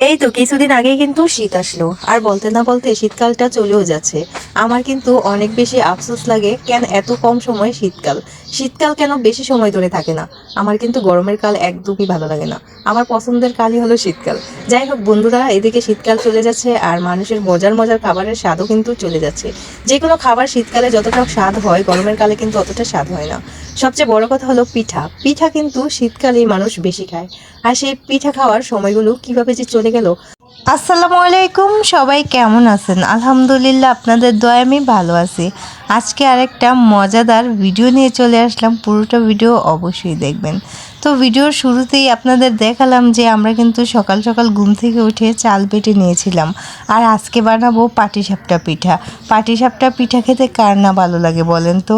এই তো কিছুদিন আগেই কিন্তু শীত আসলো। আর বলতে না বলতে শীতকালটা চলেও যাচ্ছে। আমার কিন্তু অনেক বেশি আফসোস লাগে কেন এত কম সময় শীতকাল? শীতকাল কেন বেশি সময় ধরে থাকে না? আমার কিন্তু গরমের কাল একদমই ভালো লাগে না। আমার পছন্দের কালই হলো শীতকাল। যাই হোক বন্ধুরা, এদিকে শীতকাল চলে যাচ্ছে আর মানুষের মজার মজার খাবারের স্বাদও কিন্তু চলে যাচ্ছে। যে কোনো খাবার শীতকালে যতটা স্বাদ হয়, গরমের কালে কিন্তু অতটা স্বাদ হয় না। সবচেয়ে বড় কথা হলো পিঠা। পিঠা কিন্তু শীতকালেই মানুষ বেশি খায়। আর সেই পিঠা খাওয়ার সময়গুলো কীভাবে যে চলে গেল? আসসালামু আলাইকুম, সবাই কেমন আছেন? আলহামদুলিল্লাহ, আপনাদের দয়া আমি ভালো আছি। আজকে আরেকটা মজাদার ভিডিও নিয়ে চলে আসলাম। পুরোটা ভিডিও অবশ্যই দেখবেন। তো ভিডিওর শুরুতেই আপনাদের দেখালাম যে আমরা কিন্তু সকাল সকাল ঘুম থেকে উঠে চাল বেটে নিয়েছিলাম। আর আজকে বানাবো পাটিসাপটা পিঠা। পাটিসাপটা পিঠা খেতে কার না ভালো লাগে বলেন তো?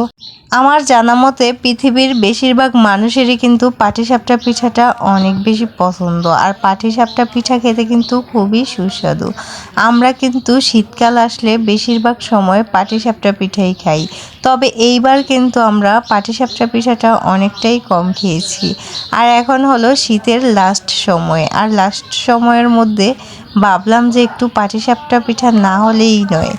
আমার জানা মতে পৃথিবীর বেশিরভাগ মানুষেরই কিন্তু পাটিসাপটা পিঠাটা অনেক বেশি পছন্দ। আর পাটিসাপটা পিঠা খেতে কিন্তু খুবই সুস্বাদু। আমরা কিন্তু শীতকাল আসলে বেশিরভাগ সময় পাটিসাপটা পিঠাই খাই। তবে এইবার কিন্তু আমরা পাটিসাপটা পিঠাটা অনেকটাই কম খেয়েছি। আর এখন হলো শীতের লাস্ট সময়। আর লাস্ট সময়ের মধ্যে ভাবলাম যে একটু পাটিসাপটা পিঠা না হলেই নয়।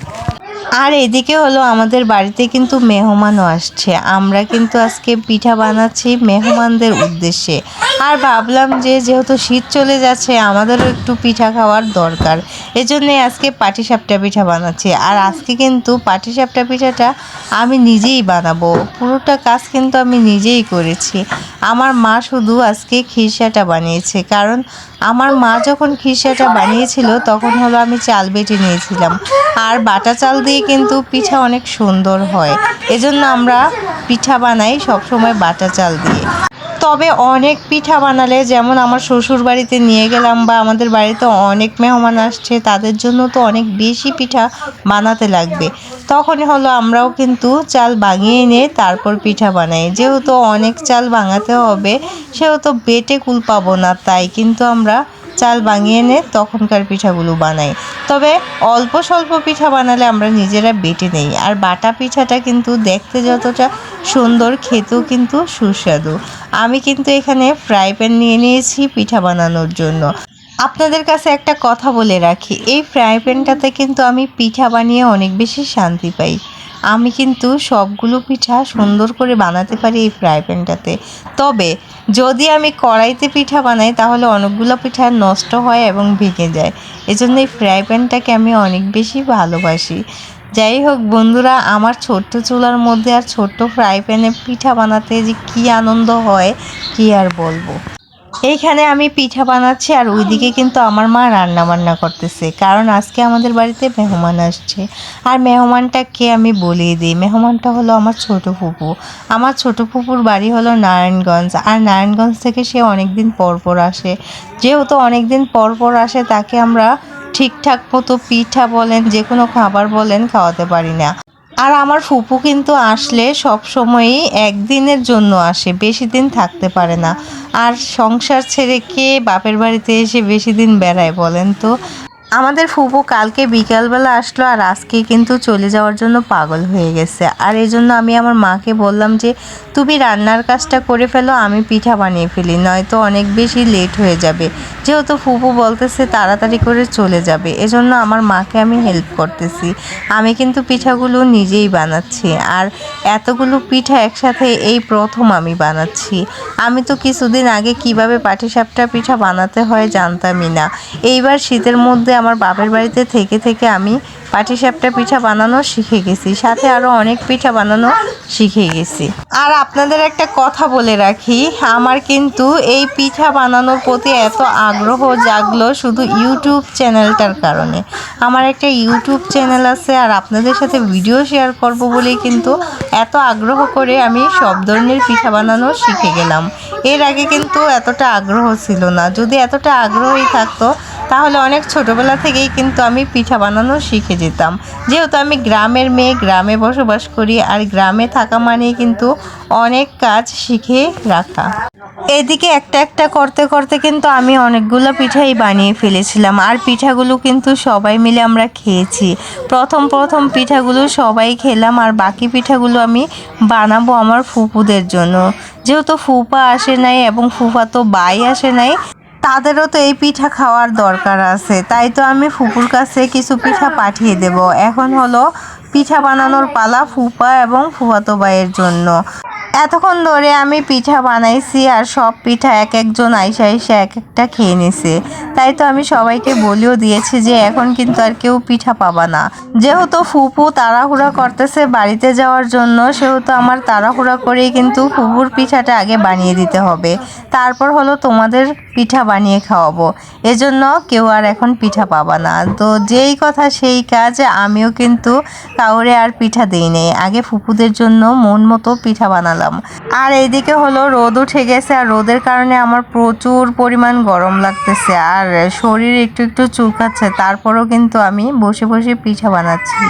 আর এদিকে হলো আমাদের বাড়িতে কিন্তু মেহমানও আসছে। আমরা কিন্তু আজকে পিঠা বানাচ্ছি মেহমানদের উদ্দেশ্যে। আর ভাবলাম যে যেহেতু শীত চলে যাচ্ছে, আমাদেরও একটু পিঠা খাওয়ার দরকার। এজন্যই আজকে পাটিসাপটা পিঠা বানাচ্ছি। আর আজকে কিন্তু পাটিসাপটা পিঠাটা আমি নিজেই বানাবো। পুরোটা কাজ কিন্তু আমি নিজেই করেছি। আমার মা শুধু আজকে খিরসাটা বানিয়েছে। কারণ আমার মা যখন খিরসাটা বানিয়েছিল, তখন হলো আমি চাল বেটে নিয়েছিলাম। আর বাটা চাল দিয়ে কিন্তু পিঠা অনেক সুন্দর হয়। এজন্য আমরা পিঠা বানাই সবসময় বাটা চাল দিয়ে। তবে অনেক পিঠা বানালে, যেমন আমার শ্বশুর বাড়িতে নিয়ে গেলাম বা আমাদের বাড়িতে অনেক মেহমান আসছে, তাদের জন্য তো অনেক বেশি পিঠা বানাতে লাগবে। তখন হলো আমরাও কিন্তু চাল ভাঙিয়ে এনে তারপর পিঠা বানাই। যেহেতু অনেক চাল ভাঙাতে হবে, সেহেতু বেটে কুল পাবো না, তাই কিন্তু আমরা চাল ভাঙিয়ে এনে তখনকার পিঠাগুলো বানাই তবে অল্প স্বল্প পিঠা বানালে আমরা নিজেরা বেটে নেই। আর বাটা পিঠাটা কিন্তু দেখতে যতটা সুন্দর, খেতেও কিন্তু সুস্বাদু। আমি কিন্তু এখানে ফ্রাই প্যান নিয়ে নিয়েছি পিঠা বানানোর জন্য। আপনাদের কাছে একটা কথা বলে রাখি, এই ফ্রাই প্যানটাতে কিন্তু আমি পিঠা বানিয়ে অনেক বেশি শান্তি পাই। আমি কিন্তু সবগুলো পিঠা সুন্দর করে বানাতে পারি এই ফ্রাই প্যানটাতে তবে যদি আমি কড়াইতে পিঠা বানাই, তাহলে অনেকগুলো পিঠা নষ্ট হয় এবং ভেঙে যায়। এজন্য এই ফ্রাই প্যানটাকে আমি অনেক বেশি ভালোবাসি। যাই হোক বন্ধুরা, আমার ছোট্ট চুলার মধ্যে আর ছোট্ট ফ্রাই প্যানে পিঠা বানাতে যে কী আনন্দ হয়, কি আর বলব? এইখানে আমি পিঠা বানাচ্ছি আর ওইদিকে কিন্তু আমার মা রান্না বান্না করতেছে। কারণ আজকে আমাদের বাড়িতে মেহমান আসছে। আর মেহমানটাকে আমি বলিয়ে দিই, মেহমানটা হলো আমার ছোট ফুপু। আমার ছোট ফুপুর বাড়ি হলো নারায়ণগঞ্জ। আর নারায়ণগঞ্জ থেকে সে অনেক দিন পর পর আসে। যেহেতু অনেক দিন পর পর আসে, তাকে আমরা ঠিকঠাক মতো পিঠা বলেন যে কোনো খাবার বলেন, খাওয়াতে পারি না। আর আমার ফুপু কিন্তু আসলে সব সময়ই একদিনের জন্য আসে, বেশি দিন থাকতে পারে না। আর সংসার ছেড়ে কে বাপের বাড়িতে এসে বেশি দিন বেড়ায় বলেন তো? আমাদের ফুপু কালকে বিকালবেলা আসলো আর আজকে কিন্তু চলে যাওয়ার জন্য পাগল হয়ে গেছে। আর এই জন্য আমি আমার মাকে বললাম যে, তুমি রান্নার কাজটা করে ফেলো, আমি পিঠা বানিয়ে ফেলি, নয়তো অনেক বেশি লেট হয়ে যাবে। যেহেতু ফুপু বলতেছে তাড়াতাড়ি করে চলে যাবে, এজন্য আমার মাকে আমি হেল্প করতেছি। আমি কিন্তু পিঠাগুলো নিজেই বানাচ্ছি আর এতগুলো পিঠা একসাথে এই প্রথম আমি বানাচ্ছি। আমি তো কিছুদিন আগে কীভাবে পাটিসাপটা পিঠা বানাতে হয় জানতামই না। এইবার শীতের মধ্যে আমার বাপের বাড়িতে থেকে থেকে আমি পাটিসাপটা পিঠা বানানো শিখে গেছি। সাথে আরও অনেক পিঠা বানানো শিখে গেছি। আর আপনাদের একটা কথা বলে রাখি, আমার কিন্তু এই পিঠা বানানোর প্রতি এত আগ্রহ জাগলো শুধু ইউটিউব চ্যানেলটার কারণে। আমার একটা ইউটিউব চ্যানেল আছে আর আপনাদের সাথে ভিডিও শেয়ার করব বলেই কিন্তু এত আগ্রহ করে আমি সব ধরনের পিঠা বানানো শিখে গেলাম। এর আগে কিন্তু এতটা আগ্রহ ছিল না। যদি এতটা আগ্রহই থাকতো তাহলে অনেক ছোটবেলা থেকেই কিন্তু আমি পিঠা বানানো শিখে যেতাম। যেহেতু আমি গ্রামের মেয়ে, গ্রামে বসবাস করি আর গ্রামে থাকা মানেই কিন্তু অনেক কাজ শিখে রাখা। এদিকে একটা একটা করতে করতে কিন্তু আমি অনেকগুলো পিঠাই বানিয়ে ফেলেছিলাম আর পিঠাগুলো কিন্তু সবাই মিলে আমরা খেয়েছি। প্রথম প্রথম পিঠাগুলো সবাই খেলাম আর বাকি পিঠাগুলো আমি বানাবো আমার ফুপুদের জন্য। যেহেতু ফুপা আসে নাই এবং ফুফা তো বাই আসে নাই তাদেরও তো এই পিঠা খাওয়ার দরকার আছে। তাই তো আমি ফুপুর কাছে কিছু পিঠা পাঠিয়ে দেব। এখন হলো পিঠা বানানোর পালা ফুপা এবং ফুফাতো ভাইয়ের জন্য। এতক্ষণ ধরে আমি পিঠা বানাইছি আর সব পিঠা এক একজন আইসা আইসা এক একটা খেয়ে নিছে। তাই তো আমি সবাইকে বলেও দিয়েছি যে এখন কিন্তু আর কেউ পিঠা পাবা না। যেহেতু ফুপু তাড়াহুড়া করতেছে বাড়িতে যাওয়ার জন্য, সেহেতু আমার তাড়াহুড়া করেই কিন্তু ফুপুর পিঠাটা আগে বানিয়ে দিতে হবে। তারপর হলো তোমাদের পিঠা বানিয়ে খাওয়াবো। এজন্য কেউ আর এখন পিঠা পাবা না। তো যেই কথা সেই কাজ, আমিও কিন্তু কাউরে আর পিঠা দেই নেই। আগে ফুপুদের জন্য মন মতো পিঠা বানালাম। আর এইদিকে হলো রোদ উঠে গেছে, আর রোদের কারণে আমার প্রচুর পরিমাণ গরম লাগতেছে, আর শরীর একটু একটু চুলকাচ্ছে, তারপরও কিন্তু আমি বসে বসে পিঠা বানাচ্ছি।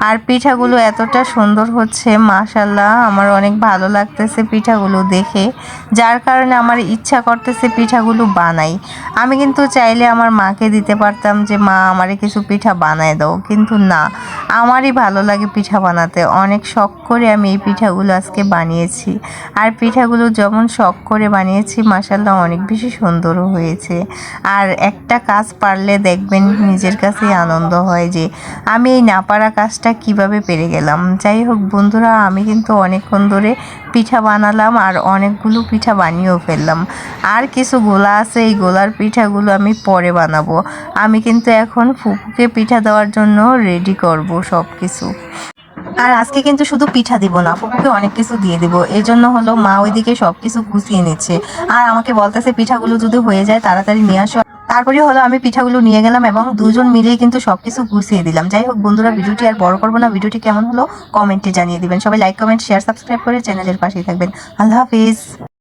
আর পিঠাগুলো এতটা সুন্দর হচ্ছে মাশাল্লাহ আমার অনেক ভালো লাগতেছে পিঠাগুলো দেখে। যার কারণে আমার ইচ্ছা করতেছে পিঠাগুলো বানাই। আমি কিন্তু চাইলে আমার মাকে দিতে পারতাম যে, মা, আমারে কিছু পিঠা বানায় দাও। কিন্তু না, আমারই ভালো লাগে পিঠা বানাতে। অনেক শখ করে আমি এই পিঠাগুলো আজকে বানিয়েছি। আর পিঠাগুলো যেমন শখ করে বানিয়েছি মাসাল্লাহ অনেক বেশি সুন্দরও হয়েছে। আর একটা কাজ পারলে দেখবেন, নিজের কাছেই আনন্দ হয় যে, আমি এই না পারা কাজটা কীভাবে পেরে গেলাম। যাই হোক বন্ধুরা, আমি কিন্তু অনেকক্ষণ ধরে পিঠা বানালাম আর অনেকগুলো পিঠা বানিয়েও ফেললাম। আর কিছু গোলা আছে, এই গোলার পিঠাগুলো আমি পরে বানাবো। আমি কিন্তু এখন ফুপুকে পিঠা দেওয়ার জন্য রেডি করব সব কিছু আর আজকে কিন্তু শুধু পিঠা দিব না ফুপুকে অনেক কিছু দিয়ে দিব। এই জন্য হলো মা ওইদিকে সব কিছু গুছিয়ে নিচ্ছে। আর আমাকে বলতেছে, পিঠাগুলো যদি হয়ে যায়, তাড়াতাড়ি নিয়ে আসো। তারপরে হলো আমি পিঠাগুলো নিয়ে গেলাম এবং দুজন মিলে কিন্তু সবকিছু গুছিয়ে দিলাম। যাই হোক বন্ধুরা ভিডিওটি আর বড় করব না ভিডিওটি কেমন হলো কমেন্টে জানিয়ে দিবেন। সবাই লাইক কমেন্ট শেয়ার সাবস্ক্রাইব করে চ্যানেলের পাশেই থাকবেন। আল্লাহ হাফিজ।